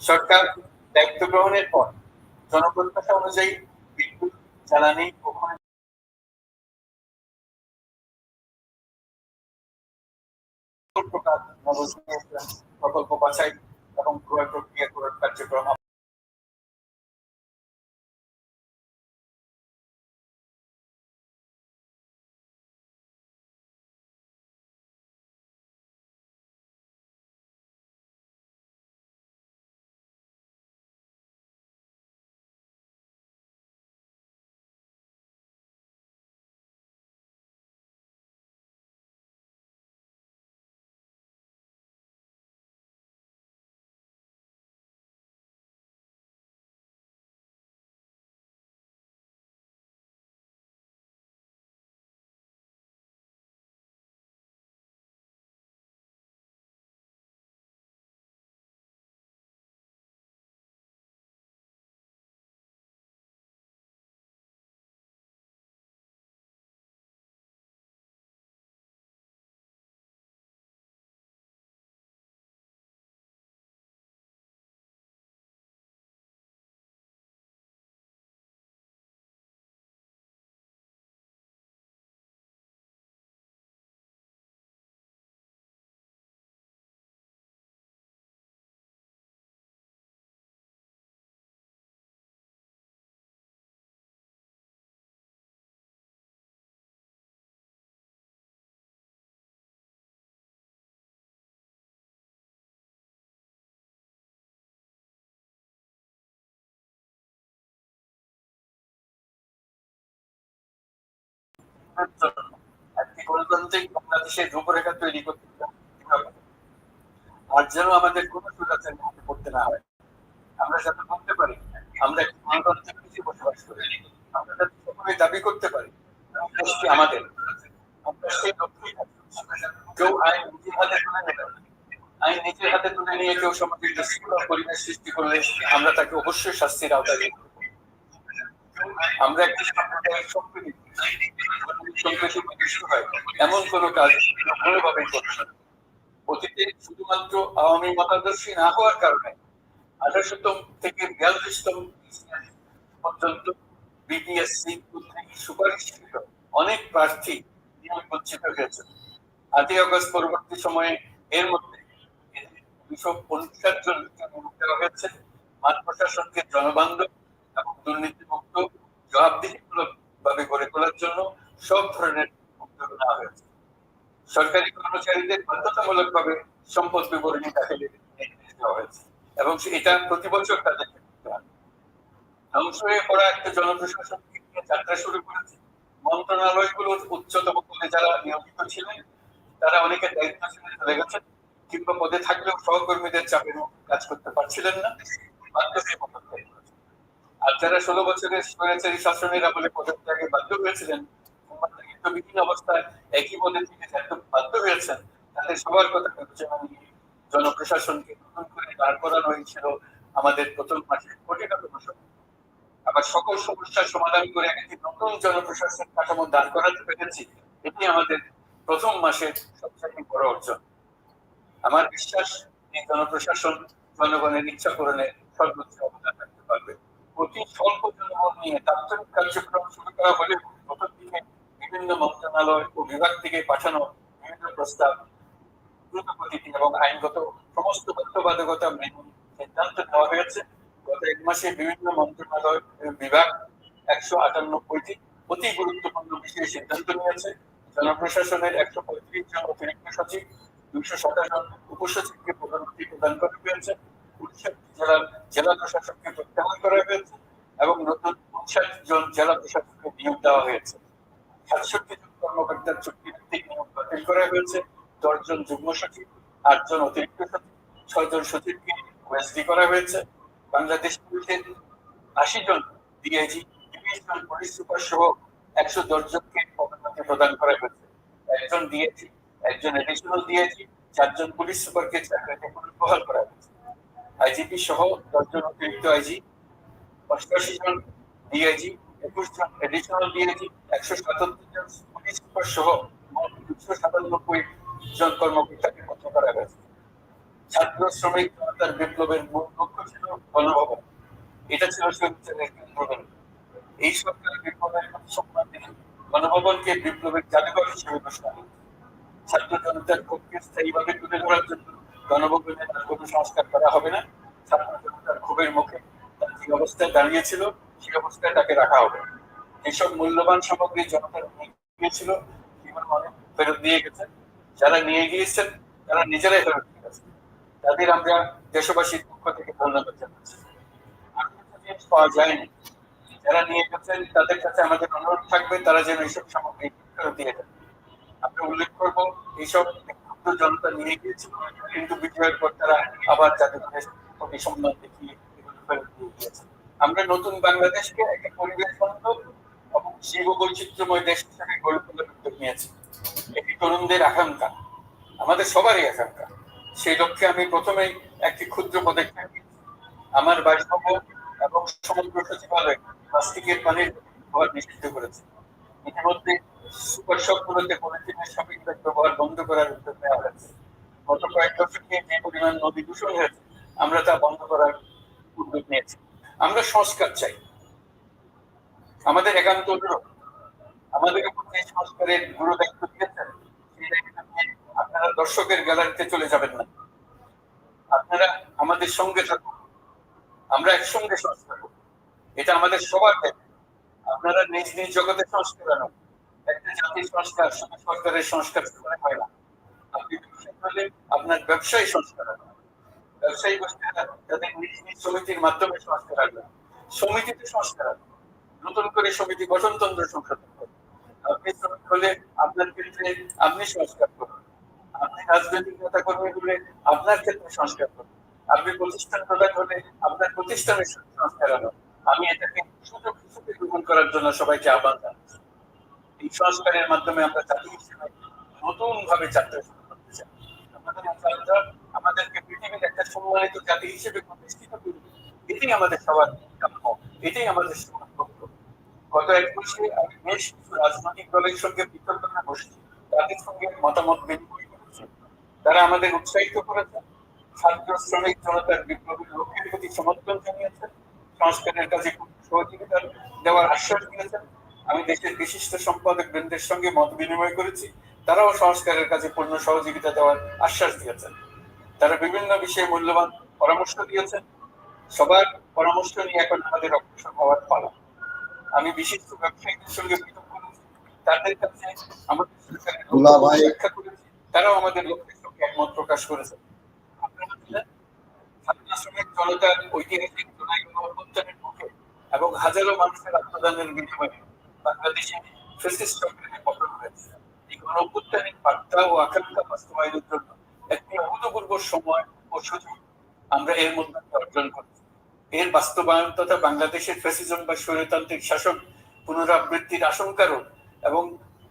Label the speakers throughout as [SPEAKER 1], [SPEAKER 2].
[SPEAKER 1] সরকার দায়িত্ব গ্রহণের পর জনপ্রত্যাশা অনুযায়ী বিদ্যুৎ, জ্বালানি ও প্রকল্প বাছাই এবং ক্রয় প্রক্রিয়া করার কার্যক্রম জন্য একটি গণতান্ত্রিক বাংলাদেশের রূপরেখা তৈরি করতে আর যেন আমাদের মধ্যে পড়তে না হয় আমরা যাতে বলতে পারি, আমরা একটি গণতান্ত্রিক বসবাস করি আমরা দাবি করতে পারি আমাদের কেউ আইন নিজের হাতে তুলে নেবে। আইন নিজের হাতে তুলে নিয়ে কেউ সমাজের পরিবেশ সৃষ্টি করলে আমরা তাকে অবশ্যই শাস্তির আওতায়। আমরা এমন কাজ করছে অতীতে শুধুমাত্র আওয়ামী মতাদর্শী না হওয়ার কারণে আঠারোশতম থেকে বিয়াল্লিশতম পর্যন্ত বিপিএসসি সুপারিশকৃত অনেক প্রার্থী নিয়োগ বঞ্চিত হয়েছে। আটই আগস্ট পরবর্তী সময়ে এর মধ্যে দুশো পঞ্চাশ জনকে নিয়োগ দেওয়া হয়েছে। মাঠ প্রশাসনকে জনবান্ধব এবং দুর্নীতিমুক্ত জবাবদিহিমূলক ভাবে গড়ে তোলার জন্য সব ধরনের উদ্যোগ নেওয়া হয়েছে। সরকারি কর্মচারীদের বাধ্যতামূলক ভাবে সম্পদ বিবরণী দাখিলের নির্দেশ দেওয়া হয়েছে এবং এটা প্রতি বছর তাদেরকে ধ্বংস হয়ে পড়া একটা জনপ্রশাসন যাত্রা শুরু করেছে। মন্ত্রণালয়গুলো উচ্চতম পদে যারা নিয়োজিত ছিলেন, তারা অনেকে দায়িত্ব ছিলেন চলে গেছেন, কিংবা পদে থাকলেও সহকর্মীদের চাপে কাজ করতে পারছিলেন না। বাধ্য হয়ে। আর যারা ষোলো বছরের স্বৈরাচারী বাধ্য হয়েছিলেন দায়িত্ব বিভিন্ন অবস্থায় একই পদে বাধ্য হয়েছেন, তাদের সবার কথা বিবেচনা নিয়ে জনপ্রশাসনকে নতুন করে দাঁড় করানো হয়েছিল আমাদের প্রথম মাসে আবার সকল সমস্যার সমাধান করে একটি নতুন জনপ্রশাসন কাঠামো দাঁড় করাতে পেরেছি, এটি আমাদের প্রথম মাসের সবচেয়ে বড় অর্জন। আমার বিশ্বাস, এই জনপ্রশাসন জনগণের ইচ্ছা পূরণে সর্বোচ্চ অতি স্বল্প জনবল নিয়ে তাৎক্ষণিক কার্যক্রম শুরু করা হলেও প্রথম দিকে বিভিন্ন মন্ত্রণালয় ও বিভাগ থেকে পাঠানো বিভিন্ন প্রস্তাব, দ্রুত গতিতে এবং আইনগত সমস্ত বাধ্যবাধকতা মেনে সিদ্ধান্ত নেওয়া হয়েছে। গত এক মাসে বিভিন্ন মন্ত্রণালয় বিভাগ একশো আটানব্বইটি অতি গুরুত্বপূর্ণ বিষয়ে সিদ্ধান্ত নিয়েছে। জনপ্রশাসনের একশো পঁয়ত্রিশ জন অতিরিক্ত সচিব দুইশো সাতাশ জন উপসচিবকে পদোন্নতি প্রদান করা হয়েছে। জেলার জেলা প্রশাসককে প্রত্যাহার করা হয়েছে এবং নতুন উনষাট জন জেলা প্রশাসককে নিয়োগ দেওয়া হয়েছে। সাতষট্টি জন কর্মকর্তার চুক্তিভিত্তিক নিয়োগ বাতিল করা হয়েছে দশজন যুগ্ম সচিব, আটজন অতিরিক্ত সচিব, ছয়জন সচিবকে ওএসডি করা হয়েছে। বাংলাদেশ পুলিশের আশি জন ডিআইজি তিরিশ জন পুলিশ সুপার সহ একশো দশ জনকে পদোন্নতি প্রদান করা হয়েছে। একজন ডিআইজি একজন এডিশনাল ডিআইজি চারজন পুলিশ সুপারকে চাকরিতে পুনর্বহাল করা হয়েছে। আইজিপি সহ দশজন অতিরিক্ত আইজি অষ্টআশি জন ডিআইজি একুশ জন এডিশনাল ডিআইজি একশো সাতাত্তর জন পুলিশ সুপার সহ দুশো সাতানব্বই জন কর্মকর্তাকে পত্র করা হয়েছে। ছাত্র, শ্রমিক জনতার বিপ্লবের মূল লক্ষ্য ছিল গণভবন। এটা ছিল স্বৈরাচারের কেন্দ্রবিন্দু এই সরকার বিপ্লবের সম্মান দিয়ে গণভবনকে বিপ্লবের জাদুঘর হিসেবে ঘোষণা ছাত্র জনতার পক্ষে স্থায়ীভাবে তুলে ধরার জন্য গণভবনের আর কোনো সংস্কার করা হবে না। ছাত্র ক্ষোভের মুখে তার যে অবস্থায় দাঁড়িয়েছিল, সেই অবস্থায় তাকে রাখা হবে। যেসব মূল্যবান সামগ্রী জনতার নিয়ে গিয়েছিল ফেরত দিয়ে গেছে। যারা নিয়ে গিয়েছেন, তারা নিজেরাই ফেরত দিয়ে গেছে তাদের আমরা দেশবাসীর পক্ষ থেকে ধন্যবাদ জানাচ্ছি। পাওয়া যায়নি। যারা নিয়ে গেছেন, তাদের কাছে আমাদের অনুরোধ থাকবে, তারা যেন এইসব সামগ্রী ফেরত দিয়ে দেন। আমরা উল্লেখ করব এইসব নিয়ে গিয়েছিল, কিন্তু দেখিয়ে আমরা নতুন বাংলাদেশকে একটা পরিবেশ এবং জীব বৈচিত্র্যময় দেশ হিসেবে গড়ে তোলার উদ্যোগ নিয়েছি। এটি তরুণদের আকাঙ্ক্ষা, আমাদের সবারই আকাঙ্ক্ষা। সেই লক্ষ্যে আমি প্রথমেই একটি ক্ষুদ্র পদক্ষেপ। আমার বাসভবন এবং সমুদ্র সচিবালয় প্লাস্টিকের পানির নিষিদ্ধ করেছে। ইতিমধ্যে সুপার পলিথিনের শপিং ব্যাগ ব্যবহার বন্ধ করার উদ্যোগ নেওয়া হয়েছে। গত কয়েক দশকে যে পরিমাণ নদী দূষণ হয়েছে, আমরা তা বন্ধ করার উদ্যোগ নিয়েছি। আমরা সংস্কার চাই। আমাদের একান্ত অনুরোধ, আমাদের উপর যে সংস্কারের গুরু দায়িত্ব দিয়েছেন, সেই দায়িত্ব আপনারা দর্শকের গ্যালারিতে চলে যাবেন না। আপনারা আমাদের সঙ্গে থাকুন। আমরা একসঙ্গে সংস্কার এটা আমাদের সবার দায়িত্ব। আপনারা নিজ নিজ জগতে সংস্কার আনুন। একটা জাতির সংস্কার শুধু সরকারের সংস্কার করে হয় না। আপনি ব্যবসায়ী হলে আপনার ব্যবসায়ী সংস্কার আনুন ব্যবসায়ী গোষ্ঠীরা তাদের নিজ নিজ সমিতির মাধ্যমে সংস্কার আনবে সমিতিতে সংস্কার আনবে নতুন করে সমিতি গঠনতন্ত্র সংশোধন করবে। আপনি হলে আপনার ক্ষেত্রে আপনি সংস্কার করুন আপনি রাজনৈতিক নেতা কর্মী হলে আপনার ক্ষেত্রে সংস্কার করুন আপনি প্রতিষ্ঠান প্রদান হলে আপনার প্রতিষ্ঠানের সংস্কার আনুন আমি এটাকে সুযোগ হিসেবে গ্রহণ করার জন্য সবাইকে আহ্বান জানাচ্ছি। এই সংস্কারের মাধ্যমে আমরা জাতি হিসেবে নতুন ভাবে যাত্রা করতে চাই। আমাদেরকে পৃথিবীর একটা সম্মানিত জাতি হিসেবে প্রতিষ্ঠিত করবে এটাই আমাদের সবার কাম্য। এটাই আমাদের গত এক বছরে আমি বেশ কিছু রাজনৈতিক দলের সঙ্গে বিতর্কতা বসছি তাদের সঙ্গে মতামত বিনিময় করেছি তারা আমাদের উৎসাহিত করেছে। ছাত্র শ্রমিক জনতার বিপ্লবী লক্ষ্যের প্রতি সমর্থন জানিয়েছেন সংস্কারের কাজে সহযোগিতা দেওয়ার আশ্বাস দিয়েছেন। আমি দেশের বিশিষ্ট সম্পাদক বৃন্দের সঙ্গে মত বিনিময় করেছি। তারাও সংস্কারের কাজে পূর্ণ সহযোগিতা দেওয়ার আশ্বাস দিয়েছেন। তারা বিভিন্ন বিষয়ে মূল্যবান পরামর্শ দিয়েছেন। সবার পরামর্শ নিয়ে এখন আমাদের অগ্রসর হওয়ার পালা। আমি বিশিষ্ট ব্যবসায়ীদের সঙ্গে বৈঠক করেছি। তাদের কাছে আমাদের সরকারের ব্যাখ্যা করেছি। তারাও আমাদের লক্ষ্যের সঙ্গে একমত প্রকাশ করেছেন। আপনারা জানেন, ছাত্র শ্রমিক জনতার ঐতিহাসিক এবং হাজারো মানুষের আত্মদানের বিনিময়ে বাংলাদেশে বার্তা ও আকাঙ্ক্ষা বাস্তবায়নের জন্য একটি অভূতপূর্ব সময় ও সুযোগ আমরা এর মধ্যে অর্জন এর বাস্তবায়ন তথা বাংলাদেশের ফ্যাসিজম বা স্বৈরতান্ত্রিক শাসন পুনরাবৃত্তির আশঙ্কারও এবং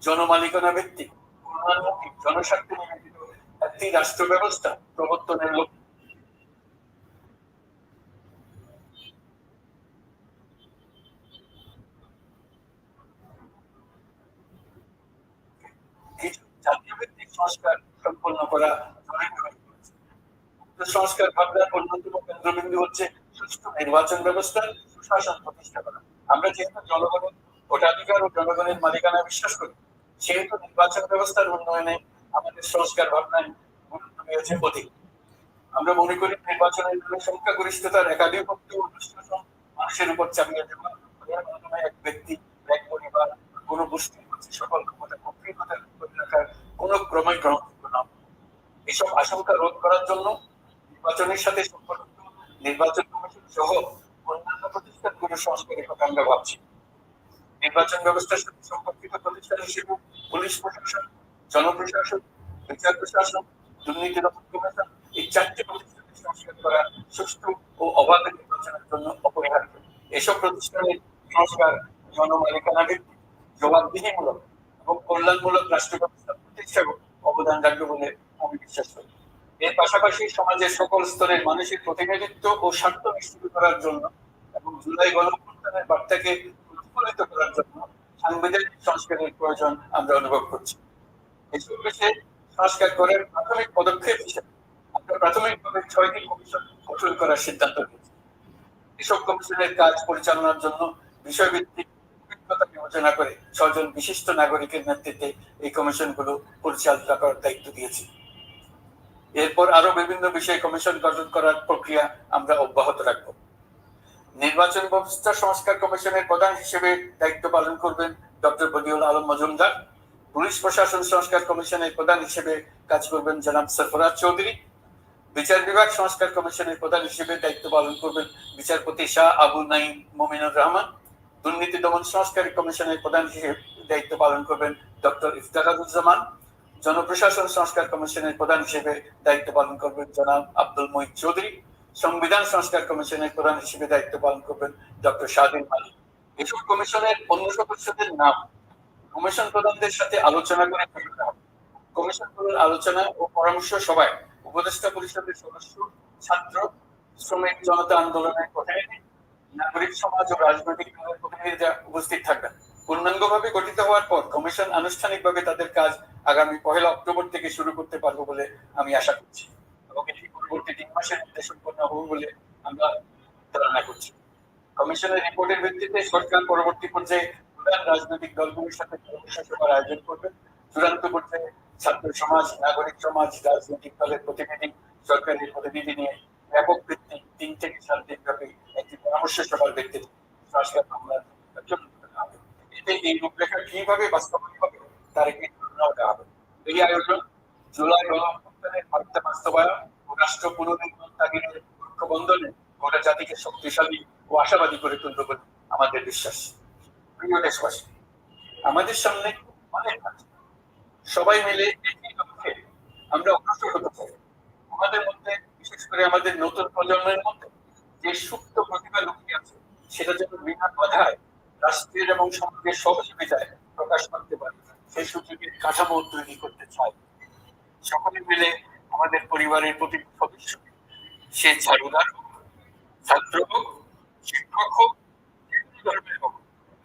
[SPEAKER 1] জনমালিকানা ভিত্তিক জনস্বার্থে একটি রাষ্ট্র ব্যবস্থা প্রবর্তনের লক্ষ্যে কিছু জাতীয় ভিত্তিক সংস্কার সম্পন্ন করা সংস্কার ভাবনার অন্যতম কেন্দ্রবিন্দু হচ্ছে সুষ্ঠু নির্বাচন ব্যবস্থা, সুশাসন প্রতিষ্ঠা করা। আমরা যেহেতু জনগণের ভোটাধিকার ও জনগণের মালিকানা বিশ্বাস করি, সেহেতু নির্বাচন ব্যবস্থার উন্নয়নে আমাদের সংস্কার ভাবনায় গুরুত্ব দিয়েছে অধিক। আমরা মনে করি নির্বাচনের জন্য সংখ্যাগরিষ্ঠতার একাধিপত্য দুঃশাসন মানুষের উপর চাপিয়ে দেওয়া এক ব্যক্তি, এক পরিবার, কোন গোষ্ঠীর কাছে সকল ক্ষমতা গভীরতা করে রাখার কোন নয় এসব আশঙ্কা রোধ করার জন্য নির্বাচনের সাথে সম্পর্কিত নির্বাচন কমিশন সহ অন্যান্য প্রতিষ্ঠানগুলো সংস্কারের কথা আমরা ভাবছি। নির্বাচন ব্যবস্থার সাথে সম্পর্কিত প্রতিষ্ঠান হিসেবে পুলিশ প্রশাসন, জনপ্রশাসন, বিচার প্রশাসন, দুর্নীতি দমন কমিশন এই চারটি প্রতিষ্ঠানের সংস্কার করা সুষ্ঠু ও অবাধ নির্বাচনের জন্য অপরিহার্য। এসব প্রতিষ্ঠানের সংস্কার জনমালিকানা জবাবদিহিমূলক এবং কল্যাণমূলক রাষ্ট্র অবদান রাখবে বলে আমি বিশ্বাস করি। এর পাশাপাশি সমাজের সকল স্তরের মানুষের প্রতিনিধিত্ব ও স্বার্থ নিশ্চিত করার জন্য এবং জুলাই গণঅভ্যুত্থানের বার্তাকে প্রতিফলিত করার জন্য সাংবিধানিক সংস্কারের প্রয়োজন আমরা অনুভব করছি। এসব বিষয়ে সংস্কার করার প্রাথমিক পদক্ষেপ হিসেবে আমরা প্রাথমিকভাবে ছয়টি কমিশন গঠন করার সিদ্ধান্ত নিয়েছি। এসব কমিশনের কাজ পরিচালনার জন্য বিষয়ভিত্তিক অভিজ্ঞতা করে ছজন বিশিষ্ট নাগরিকের নেতৃত্বে এই কমিশনগুলো পরিচালনা করার দায়িত্ব দিয়েছি। এরপর আরও বিভিন্ন বিষয়ে কমিশন গঠন করার প্রক্রিয়া আমরা অব্যাহত রাখব। নির্বাচন ব্যবস্থা সংস্কার কমিশনের প্রধান হিসেবে দায়িত্ব পালন করবেন ডক্টর বদিউল আলম মজুমদার। পুলিশ প্রশাসন সংস্কার কমিশনের প্রধান হিসেবে কাজ করবেন জনাব সরফরাজ চৌধুরী। বিচার বিভাগ সংস্কার কমিশনের প্রধান হিসেবে দায়িত্ব পালন করবেন বিচারপতি শাহ আবু নাইম মমিনুর রহমান। দুর্নীতি দমন সংস্কার কমিশনের প্রধান হিসেবে দায়িত্ব পালন করবেন ডক্টর ইফতারাজুজ্জামান। জনপ্রশাসন সংস্কার কমিশনের প্রধান হিসেবে দায়িত্ব পালন করবেন জনাব আব্দুল মহিদ চৌধুরী। সংবিধান সংস্কার কমিশনের প্রধান হিসেবে দায়িত্ব পালন করবেন ডক্টর শাহিন মালিক। এসব কমিশনের অন্য সদস্যদের নাম কমিশন প্রধানদের সাথে আলোচনা করে কমিশন কমিশনগুলোর আলোচনা ও পরামর্শ সভায় উপদেষ্টা পরিষদের সদস্য, ছাত্র, শ্রমিক জনতা আন্দোলনের প্রতিনিধি নাগরিক সমাজ ও রাজনৈতিক দলের উপস্থিত থাকবেন। পূর্ণাঙ্গভাবে গঠিত হওয়ার পর কমিশন আনুষ্ঠানিকভাবে তাদের কাজ আগামী পহেলা অক্টোবর থেকে শুরু করতে পারব বলে আমি আশা করছি। এবং এটি পরবর্তী তিন মাসের মধ্যে সম্পন্ন হবে বলে আমরা ধারণা করছি। কমিশনের রিপোর্টের ভিত্তিতে সরকার পরবর্তী পর্যায়ে প্রধান রাজনৈতিক দলগুলোর সাথে সভার আয়োজন করবে। চূড়ান্ত পর্যায়ে ছাত্র সমাজ, নাগরিক সমাজ, রাজনৈতিক দলের প্রতিনিধি সরকারের প্রতিনিধি নিয়ে ব্যাপক ভিত্তিক তিন থেকে সাত দিন ব্যাপী একটি পরামর্শ সভার ভিত্তিতে আমাদের বিশ্বাস। প্রিয় দেশবাসী, আমাদের সামনে অনেক সবাই মিলে একই লক্ষ্যে আমরা অগ্রসর হতে চাই। আমাদের মধ্যে, বিশেষ করে আমাদের নতুন প্রজন্মের মধ্যে যে সুপ্ত প্রতিভা লুকিয়ে আছে সেটা যেন বিনা বাধায় রাষ্ট্রের এবং সমাজের সহযোগিতায় প্রকাশ করতে পারে। সেই সুযোগের কাঠামো তৈরি করতে চাই সকলে মিলে আমাদের পরিবারের প্রতি সদস্য। সে ঝাড়ুদার হোক, ছাত্র হোক, শিক্ষক হোক ধর্মের হোক,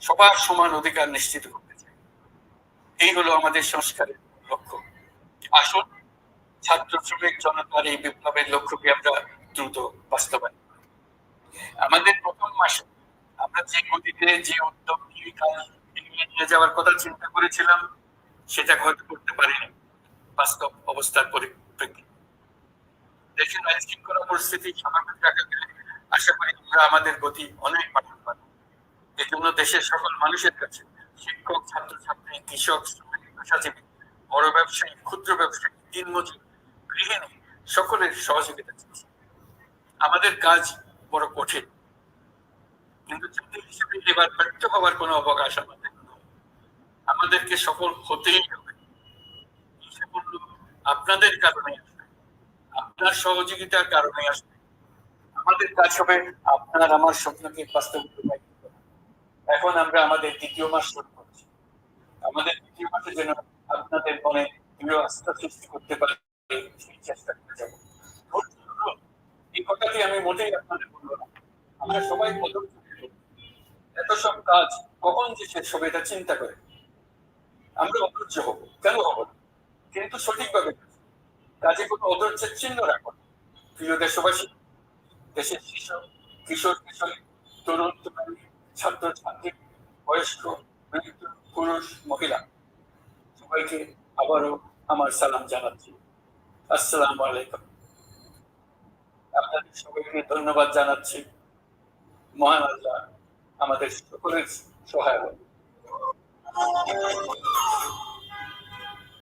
[SPEAKER 1] সবার সমান অধিকার নিশ্চিত করতে চাই এই হলো আমাদের সংস্কারের লক্ষ্য। আসুন, ছাত্র শ্রমিক জনতার এই বিপ্লবের লক্ষ্যকে আমরা দ্রুত বাস্তবায়ন আমাদের প্রথম মাসে আমরা যে গতিতে, যে উদ্যোগ নিয়ে নিয়ে যাওয়ার কথা চিন্তা করেছিলাম, সেটা হয়তো করতে পারিনি। বাস্তব অবস্থার পরিপ্রেক্ষিতে। দেশের আইন পরিস্থিতি স্বাভাবিক রাখা গেলে আশা করি আমরা আমাদের গতি অনেক বাড়াতে পারব। এজন্য দেশের সকল মানুষের কাছে শিক্ষক, ছাত্রছাত্রী, কৃষক, শ্রমিক, পেশাজীবী, বড় ব্যবসায়ী, ক্ষুদ্র ব্যবসায়ী, দিনমজুর, গৃহিণী, সকলের সহযোগিতা চাচ্ছি। আমাদের কাজ বড় কঠিন। কিন্তু জাতি হিসেবে এবার ব্যর্থ হওয়ার কোনো অবকাশ আমাদের আমাদেরকে সফল হতেই হবে আপনাদের কারণে আপনার সহযোগিতার কারণে আসবে আমাদের কাজ হবে আপনার আমার স্বপ্নকে বাস্তবায়িত করা। এখন আমরা আমাদের দ্বিতীয় মাস শুরু করছি আমাদের দ্বিতীয় মাসে যেন আপনাদের মনে দৃঢ় আস্থা সৃষ্টি করতে পারে, সেই চেষ্টা করে যাব। এই কথাটি আমি মোটেই আপনাদের বলব না আমরা সবাই পদক্ষেপ। এত সব কাজ কখন যে শেষ হবে এটা চিন্তা করে। আমরা অধৈর্য হব। কেন হব? কিন্তু সঠিকভাবে কাজ। কোনো অধৈর্যের চিহ্ন রাখো প্রিয় দেশবাসী, দেশের শিশু, কিশোর, কিশোরী, তরুণ, তরুণী, ছাত্র, ছাত্রী, বয়স্ক, বৃদ্ধ, পুরুষ, মহিলা, সবাইকে আবারও আমার সালাম জানাচ্ছি। আসসালাম আলাইকুম। আপনাদের সবাইকে ধন্যবাদ জানাচ্ছি। মহান আল্লাহ আমাদের সকলের সহায় হোক।